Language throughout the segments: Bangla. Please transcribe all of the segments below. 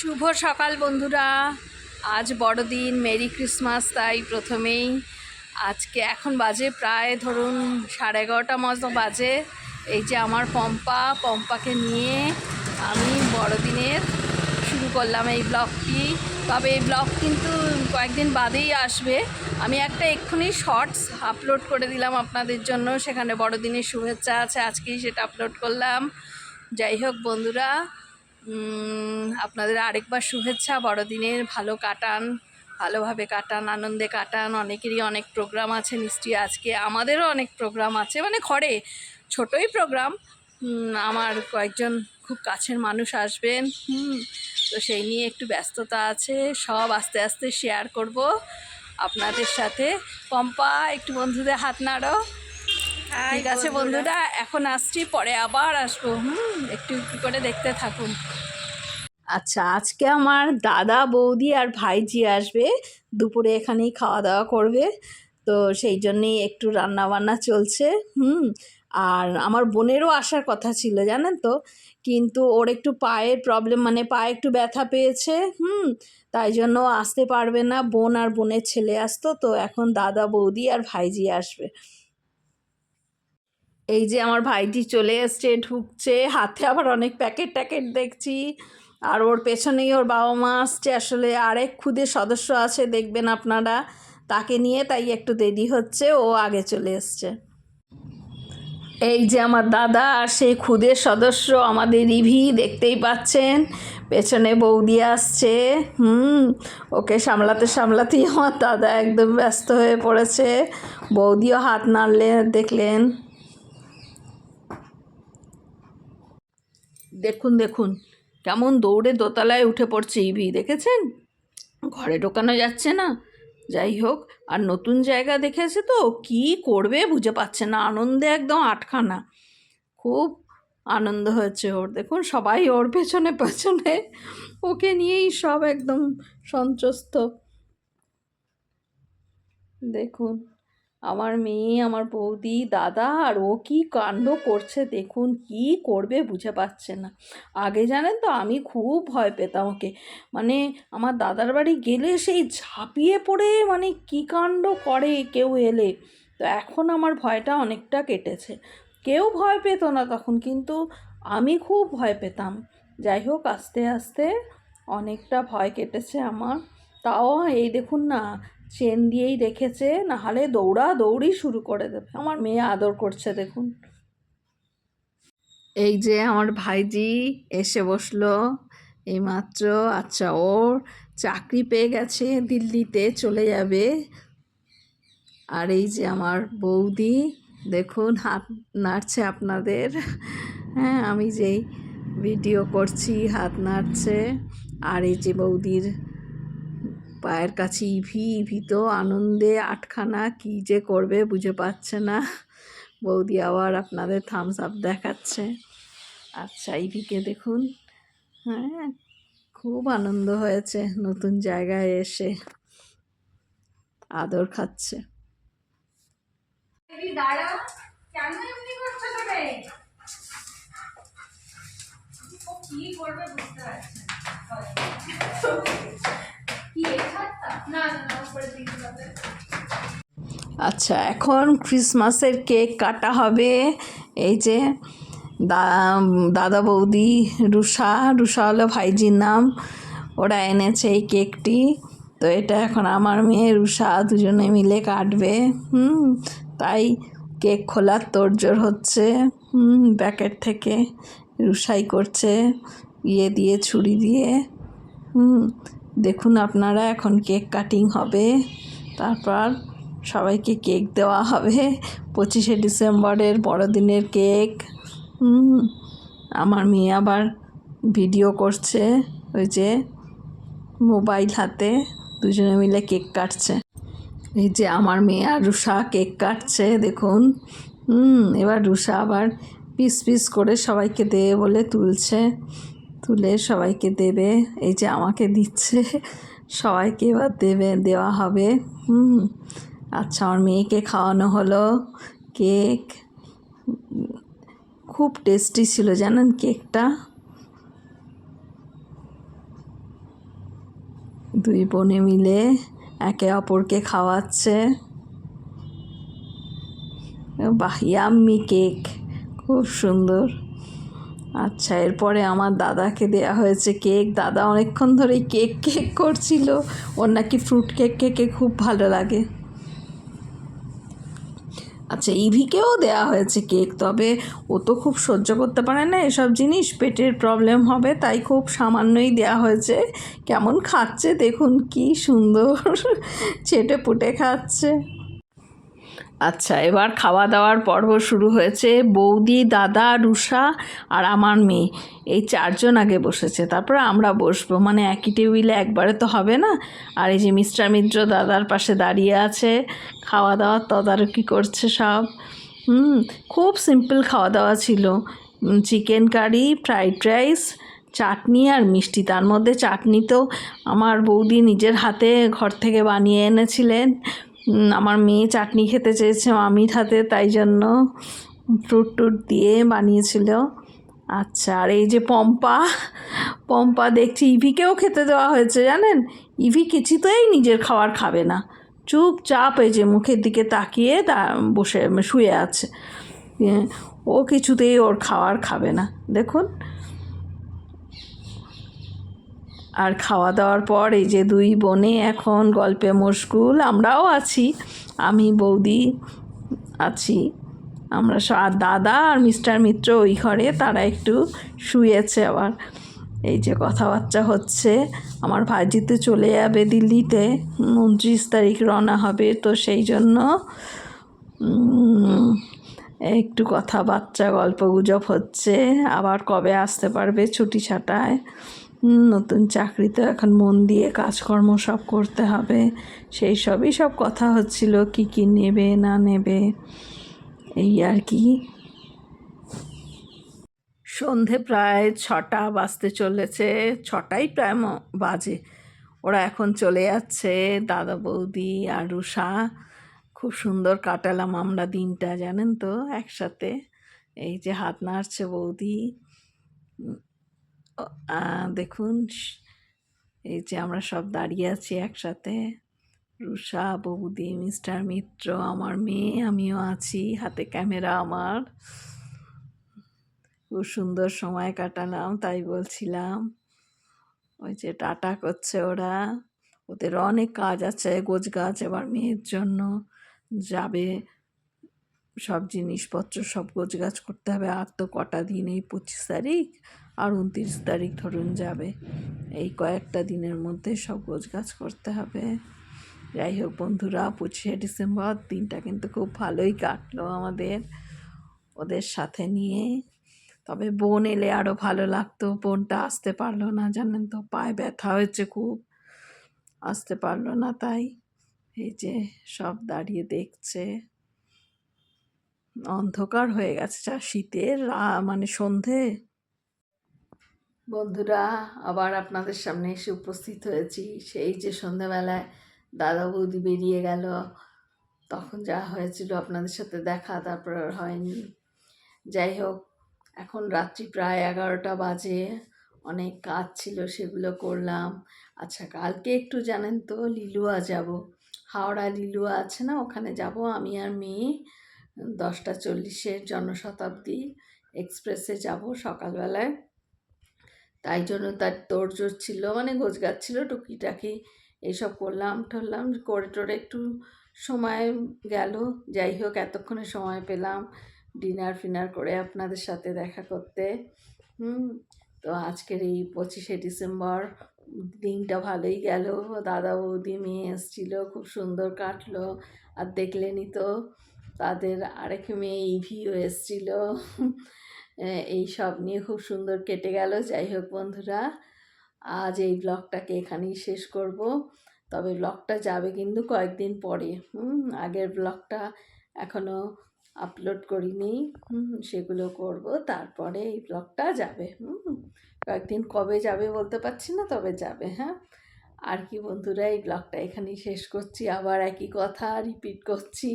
শুভ সকাল বন্ধুরা। আজ বড়দিন, মেরি ক্রিসমাস, তাই প্রথমেই। আজকে এখন বাজে প্রায় ধরুন সাড়ে এগারোটা মতো বাজে। এই যে আমার পম্পা, পম্পাকে নিয়ে আমি বড়দিনের শুরু করলাম এই ব্লগটি। তবে এই ব্লগ কিন্তু কয়েকদিন বাদেই আসবে। আমি একটা এক্ষুনি শর্টস আপলোড করে দিলাম আপনাদের জন্য। সেখানে বড়দিনের শুভেচ্ছা আছে, আজকেই সেটা আপলোড করলাম। যাই হোক বন্ধুরা আপনাদের আরেকবার শুভেচ্ছা, বড়দিনের ভালো কাটান, ভালোভাবে কাটান, আনন্দে কাটান, অনেকেরই অনেক প্রোগ্রাম আছে, নিশ্চয়ই আজকে আমাদেরও অনেক প্রোগ্রাম আছে মানে ঘরে ছোটই প্রোগ্রাম আমার কয়েকজন খুব কাছের মানুষ আসবেন তো সেই নিয়ে একটু ব্যস্ততা আছে, সব আস্তে আস্তে শেয়ার করব, আপনাদের সাথে, পম্পা, একটু বন্ধুদের হাত নাড়ো ঠিক আছে বন্ধুরা। এখন আসছি পরে আবার আসব। হুম একটু একটু করে দেখতে থাকুন। আচ্ছা আজকে আমার দাদা বৌদি আর ভাইজি আসবে। দুপুরে এখানেই খাওয়া দাওয়া করবে। তো সেই জন্যেই একটু রান্না বান্না চলছে। হুম আর আমার বোনেরও আসার কথা ছিল জানেন তো? কিন্তু ওর একটু পায়ের প্রবলেম মানে পায়ে একটু ব্যথা পেয়েছে। হুম তাই জন্য আসতে পারবে না। বোন আর বোনের ছেলে আসতো তো এখন দাদা বৌদি আর ভাইজি আসবে। এই যে আমার ভাইটি চলে এসছে, ঢুকছে, হাতে আবার অনেক প্যাকেট ট্যাকেট দেখছি। আর ওর পেছনেই ওর বাবা মা আসছে, আসলে আরেক খুদে সদস্য আছে, দেখবেন আপনারা। তাকে নিয়ে তাই একটু দেরি হচ্ছে, ও আগে চলে এসছে। এই যে আমার দাদা আর সেই খুদের সদস্য আমাদের রিভি, দেখতেই পাচ্ছেন। পেছনে বৌদি আসছে। হুম, ওকে সামলাতে সামলাতেই আমার দাদা একদম ব্যস্ত হয়ে পড়েছে। বৌদিও হাত নাড়লে দেখলেন। দেখুন দেখুন, কেমন দৌড়ে দোতলায় উঠে পড়ছে ইভি, দেখেছেন? ঘরে ঢোকানো যাচ্ছে না। যাই হোক, আর নতুন জায়গা দেখেছে তো কি করবে বুঝে পাচ্ছে না, আনন্দে একদম আটখানা। খুব আনন্দ হয়েছে ওর। দেখুন, সবাই ওর পেছনে পেছনে। ওকে নিয়েই সব একদম সন্তুষ্ট দেখুন। আমার মেয়ে, আমার বৌদি, দাদা আর ও কি কাণ্ড করছে দেখুন, কি করবে বুঝে পাচ্ছে না। আগে জানেন তো আমি খুব ভয় পেতাম ওকে। মানে আমার দাদার বাড়ি গেলে সেই ঝাঁপিয়ে পড়ে মানে কি কাণ্ড করে কেউ এলে। তো এখন আমার ভয়টা অনেকটা কেটেছে। কেউ ভয় পেত না তখন, কিন্তু আমি খুব ভয় পেতাম। যাই হোক, আস্তে আস্তে অনেকটা ভয় কেটেছে আমার। তাও এই দেখুন না চেন দিয়েই রেখেছে, নাহলে দৌড়া দৌড়ি শুরু করে দেবে। আমার মেয়ে আদর করছে, দেখুন। এই যে আমার ভাইজি এসে বসল, এইমাত্র আচ্ছা ওর চাকরি পেয়ে গেছে, দিল্লিতে চলে যাবে। আর এই যে আমার বৌদি, দেখুন, হাত নাড়ছে আপনাদের। হ্যাঁ আমি যেই ভিডিও করছি, হাত নাড়ছে। আর এই যে বৌদির পায়ের কাছে ইভি ইভি তো আনন্দে আটখানা, কী যে করবে বুঝে পাচ্ছে না। বৌদি আবার আপনাদের থামস আপ দেখাচ্ছে। আচ্ছা ইভিকে দেখুন। হ্যাঁ খুব আনন্দ হয়েছে নতুন জায়গায় এসে। আদর খাচ্ছে। কি করবে বুঝতে পারছি আচ্ছা এখন ক্রিসমাসের কেক কাটা হবে। এই যে দাদা বৌদি রুষা রুষা হলো ভাইজির নাম। ওরা এনেছে এই কেকটি। তো এটা এখন আমার মেয়ে, রুষা, দুজনে মিলে কাটবে। হুম, তাই কেক খোলার তোড়জোড় হচ্ছে। হুম, প্যাকেট থেকে রুষাই করছে। ইয়ে দিয়ে, ছুরি দিয়ে। হুম দেখুন আপনারা, এখন কেক কাটিং হবে। তারপর সবাইকে কেক দেওয়া হবে। পঁচিশে ডিসেম্বরের বড়দিনের কেক। আমার মেয়ে আবার ভিডিও করছে ওই যে মোবাইল হাতে, দুজনে মিলে কেক কাটছে। এই যে আমার মেয়ে আর রুষা কেক কাটছে, দেখুন। এবার রুষা আবার পিস পিস করে সবাইকে দেবে বলে তুলছে। তুলে সবাইকে দেবে, এই যে আমাকে দিচ্ছে, সবাইকে এবার দেবে, দেওয়া হবে। হুম আচ্ছা আমার মেয়েকে খাওয়ানো হলো, কেক। খুব টেস্টি ছিল, জানেন কেকটা? দুই বোনে মিলে একে অপরকে খাওয়াচ্ছে। বাহ, ইয়াম্মি কেক, খুব সুন্দর। আচ্ছা এরপরে আমার দাদাকে দেয়া হয়েছে কেক। দাদা অনেকক্ষণ ধরে কেক কেক করছিল। ওর নাকি ফ্রুট কেক, কেকে খুব ভালো লাগে। আচ্ছা ইভিকেও দেয়া হয়েছে কেক, তবে ও তো খুব সহ্য করতে পারে না এসব জিনিস। পেটের প্রবলেম হবে, তাই খুব সামান্যই দেয়া হয়েছে। কেমন খাচ্ছে দেখুন, কি সুন্দর। ছেটে পুটে খাচ্ছে। আচ্ছা এবার খাওয়া দাওয়ার পর্ব শুরু হয়েছে। বৌদি, দাদা, রুষা আর আমার মেয়ে। এই চারজন আগে বসেছে, তারপর আমরা বসবো। মানে একই টেবিলে একবারে তো হবে না? আর এই যে মিস্টার মিত্র দাদার পাশে দাঁড়িয়ে আছে খাওয়া দাওয়ার তদারকি করছে সব। হুম, খুব সিম্পল খাওয়া দাওয়া ছিল chicken curry, fried rice, chutney আর মিষ্টি। তার মধ্যে চাটনি তো আমার বৌদি নিজের হাতে ঘর থেকে বানিয়ে এনেছিলেন। আমার মেয়ে চাটনি খেতে চেয়েছে মামির হাতে, তাই জন্য ফ্রুট টুট দিয়ে বানিয়েছিল। আচ্ছা আর এই যে পম্পা পম্পা দেখছি ইভিকেও খেতে দেওয়া হয়েছে, জানেন? ইভি কিছুতেই নিজের খাবার খাবে না। চুপচাপ এই যে মুখের দিকে তাকিয়ে তা বসে শুয়ে আছে। ও কিছুতেই ওর খাবার খাবে না। দেখুন আর খাওয়া দাওয়ার পর এই যে দুই বোনে এখন গল্পে মশগুল, আমরাও আছি। আমি, বৌদি আছি। আমরা আর দাদা আর মিস্টার মিত্র ওই ঘরে, তারা একটু শুয়েছে আবার। এই যে কথাবার্তা হচ্ছে, আমার ভাইজিতে চলে যাবে দিল্লিতে উনত্রিশ তারিখ রওনা হবে, তো সেই জন্য একটু কথাবার্তা, গল্প গুজব হচ্ছে। আবার কবে আসতে পারবে ছুটি ছাটায়? নতুন চাকরিতে এখন মন দিয়ে কাজকর্ম সব করতে হবে। সেই সবই সব কথা হচ্ছিল, কি কি নেবে, না নেবে, এই আর কি। সন্ধে প্রায় ছটা বাজতে চলেছে, ছটাই প্রায় বাজে। ওরা এখন চলে যাচ্ছে, দাদা বৌদি আর রুষা। খুব সুন্দর কাটালাম আমরা দিনটা, জানেন তো, একসাথে। এই যে হাত নাড়ছে বৌদি। দেখুন এই যে আমরা সব দাঁড়িয়ে আছি একসাথে। রুষা, বৌদি, মিস্টার মিত্র, আমার মেয়ে, আমিও আছি, হাতে ক্যামেরা আমার। খুব সুন্দর সময় কাটালাম, তাই বলছিলাম। ওই যে টাটা করছে ওরা। ওদের অনেক কাজ আছে গোজ গাছ এবার মেয়ের জন্য। যাবে, সব জিনিসপত্র, সব গোজ গাছ করতে হবে। আর তো কটা দিন, এই পঁচিশ তারিখ। আর উনত্রিশ তারিখ ধরুন যাবে। এই কয়েকটা দিনের মধ্যে সব গোছ গাছ করতে হবে। যাই হোক বন্ধুরা, পঁচিশে ডিসেম্বর দিনটা কিন্তু খুব ভালোই কাটলো আমাদের, ওদের সাথে নিয়ে। তবে বোন এলে আরও ভালো লাগতো, বোনটা আসতে পারল না, জানেন তো, পায়ে ব্যথা হয়েছে খুব। আসতে পারল না তাই, এই যে সব দাঁড়িয়ে দেখছে। অন্ধকার হয়ে গেছে যা শীতের মানে সন্ধে। বন্ধুরা, আবার আপনাদের সামনে এসে উপস্থিত হয়েছি। সেই যে সন্ধ্যাবেলায় দাদা বৌদি বেরিয়ে গেল, তখন যা হয়েছিল আপনাদের সাথে দেখা, তারপর আর হয়নি। যাই হোক, এখন রাত্রি প্রায় এগারোটা বাজে, অনেক কাজ ছিল, সেগুলো করলাম। আচ্ছা কালকে একটু জানেন তো, লিলুয়া যাব। হাওড়া লিলুয়া আছে না, ওখানে যাব আমি আর মেয়ে, দশটা চল্লিশের জনশতাব্দী এক্সপ্রেসে যাব সকালবেলায়। তাই জন্য তার তোড়জোড় ছিল মানে গোছগাছ ছিল, টুকিটাকি এইসব করলাম টরলাম করে টোরে একটু সময় গেল। যাই হোক, এতক্ষণে সময় পেলাম ডিনার ফিনার করে আপনাদের সাথে দেখা করতে। হুম, তো আজকের এই পঁচিশে ডিসেম্বর, দিনটা ভালোই গেল। দাদা বৌদি, মেয়ে এসেছিল, খুব সুন্দর কাটলো। আর দেখলেনই তো তাদের আরেক মেয়ে, ইভিও এসেছিল। এই সব নিয়ে খুব সুন্দর কেটে গেল। যাই হোক বন্ধুরা, আজ এই ব্লগটাকে এখানেই শেষ করব। তবে ব্লগটা যাবে কিন্তু কয়েকদিন পরে। হুম, আগের ব্লগটা এখনও আপলোড করিনি। হুম, সেগুলো করব। তারপরে এই ব্লগটা যাবে। হুম, কয়েকদিন কবে যাবে বলতে পারছি না, তবে যাবে হ্যাঁ। আর কি বন্ধুরা, এই ব্লগটা এখানেই শেষ করছি। আবার একই কথা রিপিট করছি।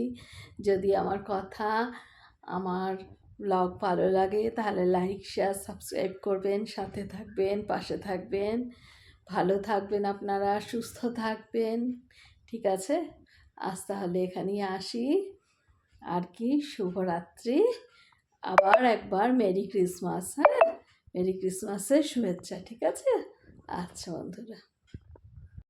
যদি আমার কথা, আমার ব্লগ ভালো লাগে তাহলে লাইক, শেয়ার, সাবস্ক্রাইব করবেন, সাথে থাকবেন, পাশে থাকবেন। ভালো থাকবেন আপনারা, সুস্থ থাকবেন। ঠিক আছে? আজ তাহলে এখানেই আসি। আর কি, শুভরাত্রি। আবার একবার মেরি ক্রিসমাস হ্যাঁ? মেরি ক্রিসমাসের শুভেচ্ছা, ঠিক আছে? আচ্ছা বন্ধুরা।